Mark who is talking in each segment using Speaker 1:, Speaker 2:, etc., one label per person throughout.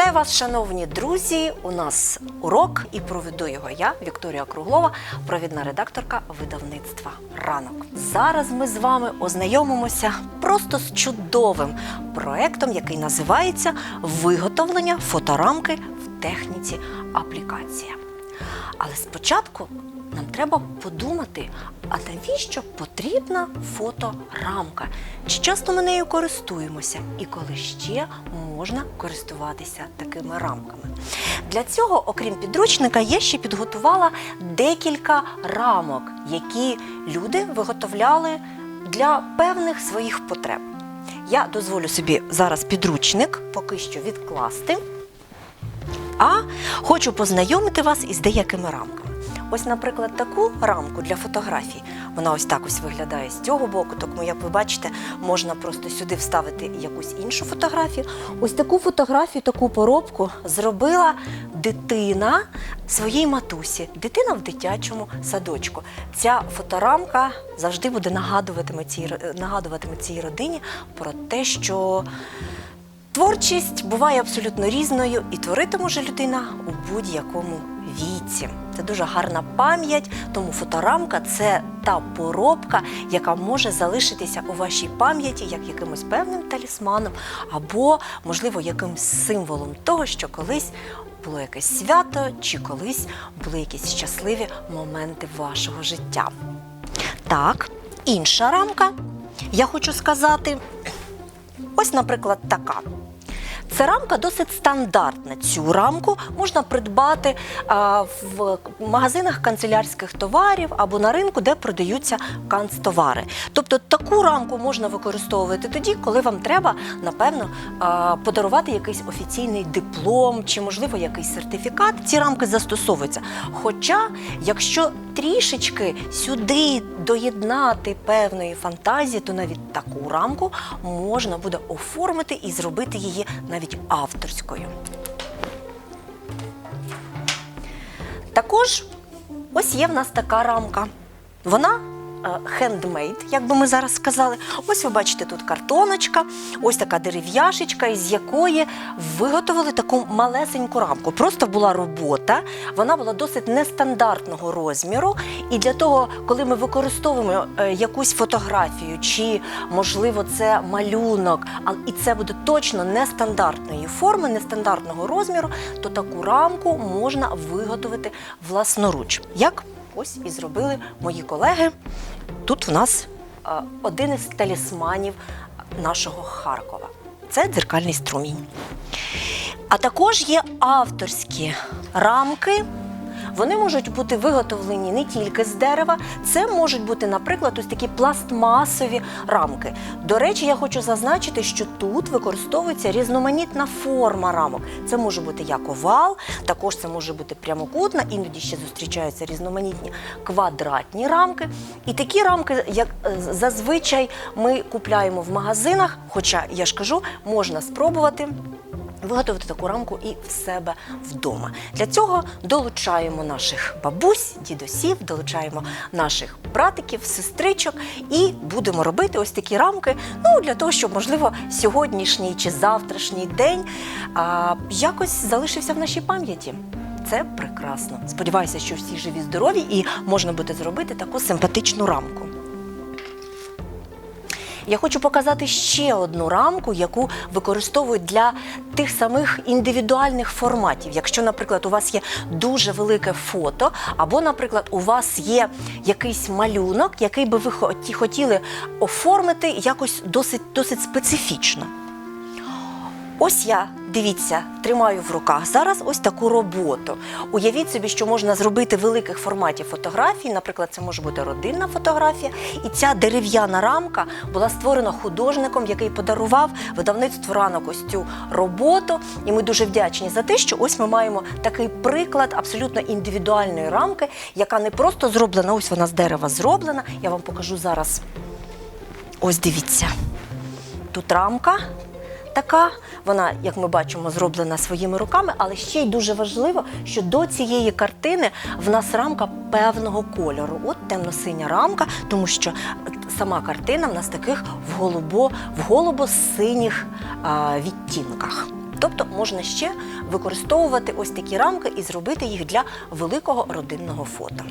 Speaker 1: Вітаю вас, шановні друзі! У нас урок і проведу його я, Вікторія Круглова, провідна редакторка видавництва Ранок. Зараз ми з вами ознайомимося просто з чудовим проектом, який називається Виготовлення фоторамки в техніці аплікація. Але спочатку нам треба подумати, а навіщо потрібна фоторамка? Чи часто ми нею користуємося? І коли ще можна користуватися такими рамками? Для цього, окрім підручника, я ще підготувала декілька рамок, які люди виготовляли для певних своїх потреб. Я дозволю собі зараз підручник поки що відкласти. А хочу познайомити вас із деякими рамками. Ось, наприклад, таку рамку для фотографій. Вона ось так ось виглядає з цього боку. Тому, як ви бачите, можна просто сюди вставити якусь іншу фотографію. Ось таку фотографію, таку поробку зробила дитина своїй матусі, дитина в дитячому садочку. Ця фоторамка завжди буде нагадуватиме цій, нагадуватиме цій родині про те, що Творчість буває абсолютно різною, і творити може людина у будь-якому віці. Це дуже гарна пам'ять, тому фоторамка це та поробка, яка може залишитися у вашій пам'яті як якимось певним талісманом, або, можливо, якимсь символом того, що колись було якесь свято, чи колись були якісь щасливі моменти вашого життя. Так, інша рамка, я хочу сказати, Ось, наприклад, така. Це рамка досить стандартна. Цю рамку можна придбати в магазинах канцелярських товарів або на ринку, де продаються канцтовари. Тобто таку рамку можна використовувати тоді, коли вам треба, напевно, подарувати якийсь офіційний диплом чи, можливо, якийсь сертифікат. Ці рамки застосовуються. Хоча, якщо трішечки сюди доєднати певної фантазії, то навіть таку рамку можна буде оформити і зробити її навіть авторською. Також ось є в нас така рамка. Вона хендмейд, як би ми зараз сказали. Ось ви бачите тут картоночка, ось така дерев'яшечка, із якої виготовили таку малесеньку рамку. Просто була робота, вона була досить нестандартного розміру. І для того, коли ми використовуємо е, якусь фотографію, чи можливо це малюнок, і це буде точно нестандартної форми, нестандартного розміру, то таку рамку можна виготовити власноруч. Як ось і зробили мої колеги. Тут в нас е, один із талісманів нашого Харкова. Це дзеркальний струмінь. А також є авторські рамки. Вони можуть бути виготовлені не тільки з дерева, це можуть бути, наприклад, ось такі пластмасові рамки. До речі, я хочу зазначити, що тут використовується різноманітна форма рамок. Це може бути як овал, також це може бути прямокутна, іноді ще зустрічаються різноманітні квадратні рамки. І такі рамки, як е, зазвичай, ми купляємо в магазинах, хоча я ж кажу, можна спробувати. Виготовити таку рамку і в себе вдома. Для цього долучаємо наших бабусь, дідусів, долучаємо наших братиків, сестричок і будемо робити ось такі рамки. Ну для того, щоб можливо сьогоднішній чи завтрашній день а, якось залишився в нашій пам'яті. Це прекрасно. Сподіваюся, що всі живі, здорові і можна буде зробити таку симпатичну рамку. Я хочу показати ще одну рамку, яку використовують для тих самих індивідуальних форматів. Якщо, наприклад, у вас є дуже велике фото, або, наприклад, у вас є якийсь малюнок, який би ви хотіли оформити якось досить, досить специфічно. Ось я, дивіться, тримаю в руках зараз ось таку роботу. Уявіть собі, що можна зробити великих форматів фотографій. Наприклад, це може бути родинна фотографія. І ця дерев'яна рамка була створена художником, який подарував видавництву ранок ось цю роботу. І ми дуже вдячні за те, що ось ми маємо такий приклад абсолютно індивідуальної рамки, яка не просто зроблена, ось вона з дерева зроблена. Я вам покажу зараз. Ось дивіться. Тут рамка така, вона, як ми бачимо, зроблена своїми руками, але ще й дуже важливо, що до цієї картини в нас рамка певного кольору. От темно-синя рамка, тому що сама картина в нас таких в голубо, в голубо-синіх відтінках. Тобто можна ще використовувати ось такі рамки і зробити їх для великого родинного фото.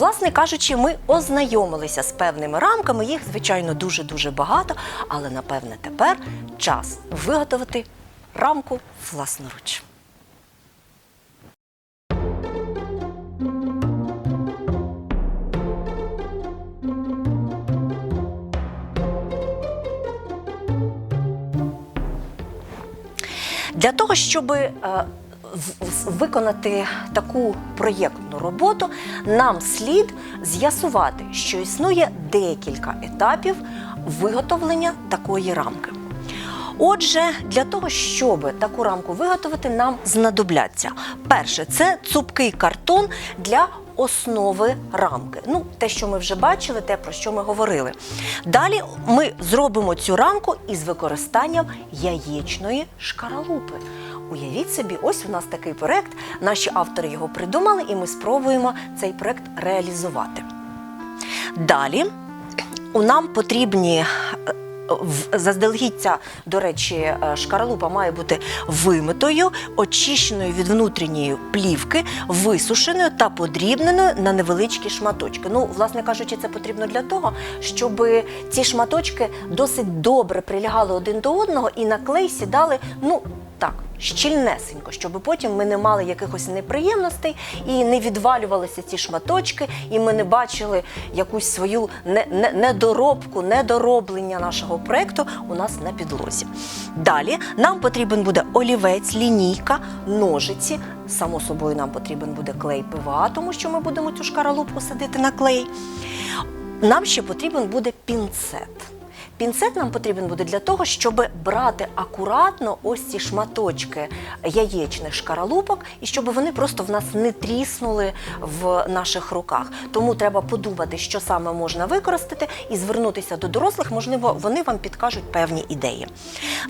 Speaker 1: Власне кажучи, ми ознайомилися з певними рамками. Їх, звичайно, дуже-дуже багато, але напевне тепер час виготовити рамку власноруч. Для того, щоб е, виконати таку проєктну роботу, нам слід з'ясувати, що існує декілька етапів виготовлення такої рамки. Отже, для того, щоб таку рамку виготовити, нам знадобляться перше це цупкий картон для основи рамки. Ну, те, що ми вже бачили, те, про що ми говорили. Далі ми зробимо цю рамку із використанням яєчної шкаралупи. Уявіть собі, ось у нас такий проект. Наші автори його придумали, і ми спробуємо цей проект реалізувати. Далі у нам потрібні заздалегідь ця, до речі, е, шкаралупа має бути вимитою, очищеною від внутрішньої плівки, висушеною та подрібненою на невеличкі шматочки. Ну, власне кажучи, це потрібно для того, щоб ці шматочки досить добре прилягали один до одного і на клей сідали, ну так, щільнесенько, щоб потім ми не мали якихось неприємностей і не відвалювалися ці шматочки, і ми не бачили якусь свою не- не- недоробку, недороблення нашого проєкту у нас на підлозі. Далі нам потрібен буде олівець, лінійка, ножиці. Само собою, нам потрібен буде клей ПВА, тому що ми будемо цю шкаралупку садити на клей. Нам ще потрібен буде пінцет. Пінцет нам потрібен буде для того, щоб брати акуратно ось ці шматочки яєчних шкаралупок, і щоб вони просто в нас не тріснули в наших руках. Тому треба подумати, що саме можна використати, і звернутися до дорослих. Можливо, вони вам підкажуть певні ідеї.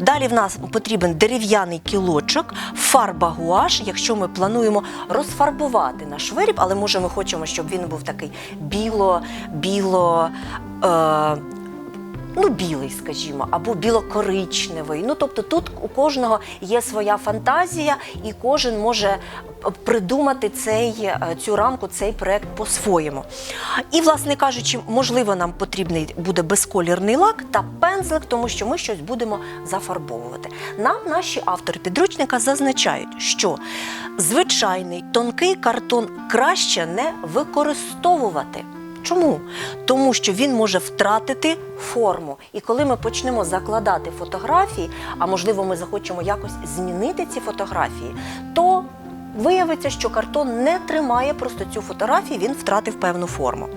Speaker 1: Далі в нас потрібен дерев'яний кілочок, фарба гуаш, якщо ми плануємо розфарбувати наш виріб, але може ми хочемо, щоб він був такий біло, біло. Е- ну, білий, скажімо, або білокоричневий. Ну, тобто тут у кожного є своя фантазія, і кожен може е, придумати цей, е, цю рамку, цей проект по-своєму. І, власне кажучи, можливо, нам потрібний буде безколірний лак та пензлик, тому що ми щось будемо зафарбовувати. Нам наші автори підручника зазначають, що звичайний тонкий картон краще не використовувати. Чому? Тому що він може втратити форму. І коли ми почнемо закладати фотографії, а можливо, ми захочемо якось змінити ці фотографії, то виявиться, що картон не тримає просто цю фотографію, він втратив певну форму.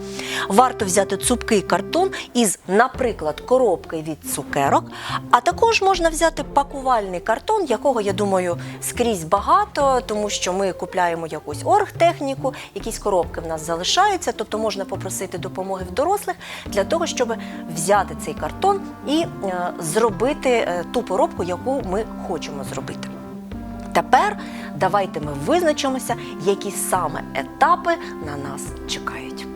Speaker 1: Варто взяти цупкий картон із, наприклад, коробки від цукерок, а також можна взяти пакувальний картон, якого, я думаю, скрізь багато, тому що ми купляємо якусь оргтехніку, якісь коробки в нас залишаються, тобто можна попросити допомоги в дорослих для того, щоб взяти цей картон і е, зробити е, ту поробку, яку ми хочемо зробити. Тепер давайте ми визначимося, які саме етапи на нас чекають.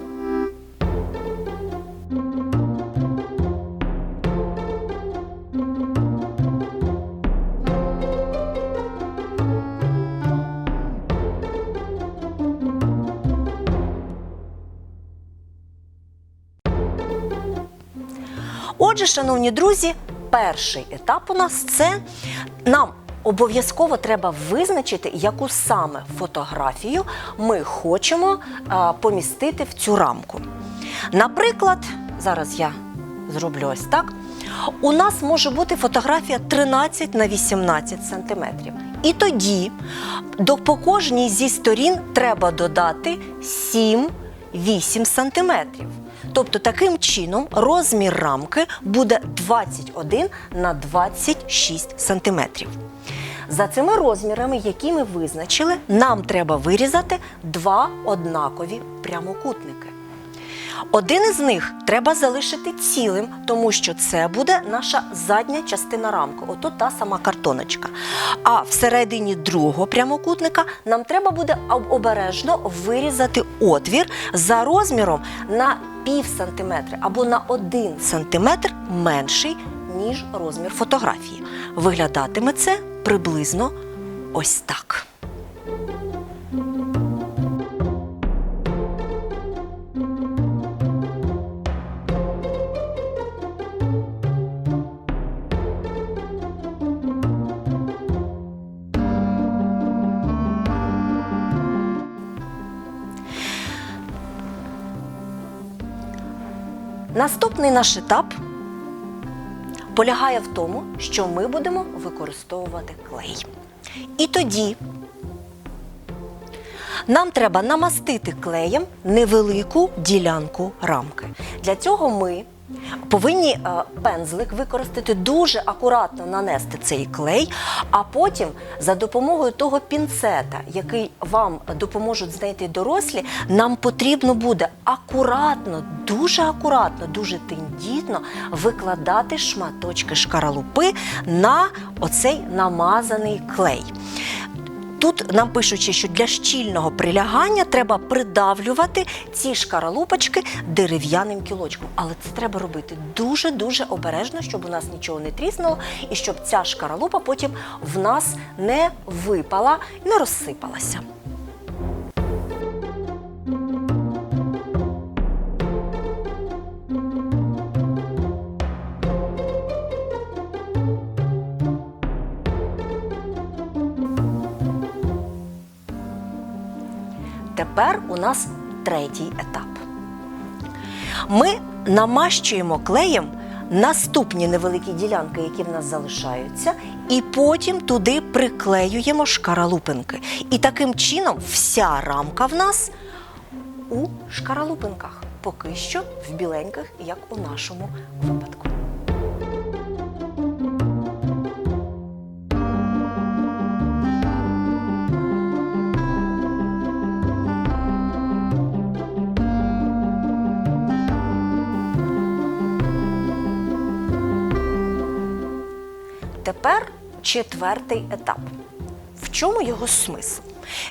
Speaker 1: Отже, шановні друзі, перший етап у нас це нам обов'язково треба визначити, яку саме фотографію ми хочемо а, помістити в цю рамку. Наприклад, зараз я зроблю ось так. У нас може бути фотографія 13 на 18 сантиметрів. І тоді до по кожній зі сторін треба додати 7-8 сантиметрів. Тобто таким чином розмір рамки буде 21 на 26 сантиметрів. За цими розмірами, які ми визначили, нам треба вирізати два однакові прямокутники. Один із них треба залишити цілим, тому що це буде наша задня частина рамки, ото та сама картоночка. А всередині другого прямокутника нам треба буде обережно вирізати отвір за розміром на пів сантиметра або на один сантиметр менший ніж розмір фотографії. Виглядатиме це приблизно ось так. Наступний наш етап полягає в тому, що ми будемо використовувати клей. І тоді нам треба намастити клеєм невелику ділянку рамки. Для цього ми повинні е, пензлик використати дуже акуратно нанести цей клей, а потім за допомогою того пінцета, який вам допоможуть знайти дорослі, нам потрібно буде акуратно, дуже акуратно, дуже тендітно викладати шматочки шкаралупи на оцей намазаний клей. Тут нам пишуть, що для щільного прилягання треба придавлювати ці шкаралупочки дерев'яним кілочком. Але це треба робити дуже-дуже обережно, щоб у нас нічого не тріснуло, і щоб ця шкаралупа потім в нас не випала не розсипалася. Тепер у нас третій етап. Ми намащуємо клеєм наступні невеликі ділянки, які в нас залишаються, і потім туди приклеюємо шкаралупинки. І таким чином вся рамка в нас у шкаралупинках. Поки що в біленьких, як у нашому випадку. Тепер четвертий етап. В чому його смисл?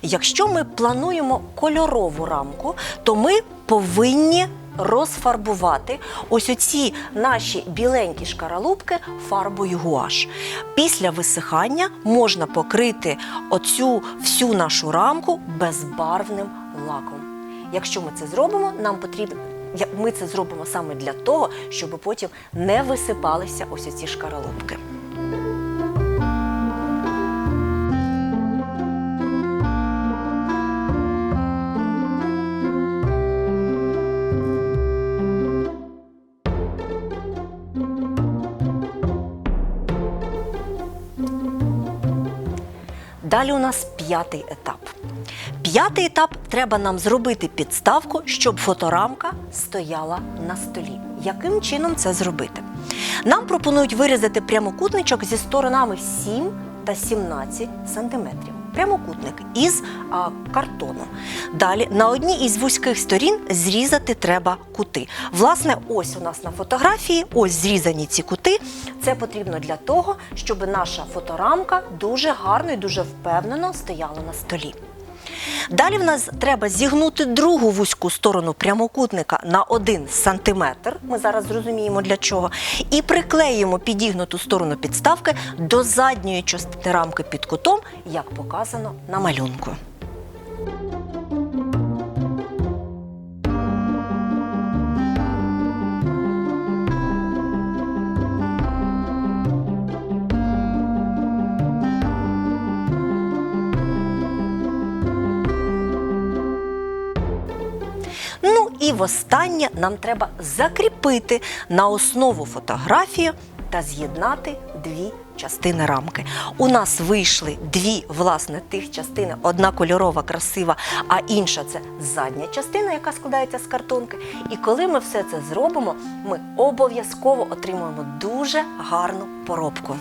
Speaker 1: Якщо ми плануємо кольорову рамку, то ми повинні розфарбувати ось оці наші біленькі шкаралупки фарбою гуаш. Після висихання можна покрити оцю всю нашу рамку безбарвним лаком. Якщо ми це зробимо, нам потрібно. Ми це зробимо саме для того, щоб потім не висипалися ось ці шкаралупки. Далі у нас п'ятий етап. П'ятий етап треба нам зробити підставку, щоб фоторамка стояла на столі. Яким чином це зробити? Нам пропонують вирізати прямокутничок зі сторонами 7 та 17 сантиметрів. Прямокутник із а, картону. Далі на одній із вузьких сторін зрізати треба кути. Власне, ось у нас на фотографії, ось зрізані ці кути. Це потрібно для того, щоб наша фоторамка дуже гарно і дуже впевнено стояла на столі. Далі в нас треба зігнути другу вузьку сторону прямокутника на 1 см. Ми зараз зрозуміємо для чого. І приклеїмо підігнуту сторону підставки до задньої частини рамки під кутом, як показано на малюнку. Ну і востаннє нам треба закріпити на основу фотографії та з'єднати дві частини рамки. У нас вийшли дві власне тих частини: одна кольорова, красива, а інша це задня частина, яка складається з картонки. І коли ми все це зробимо, ми обов'язково отримуємо дуже гарну поробку.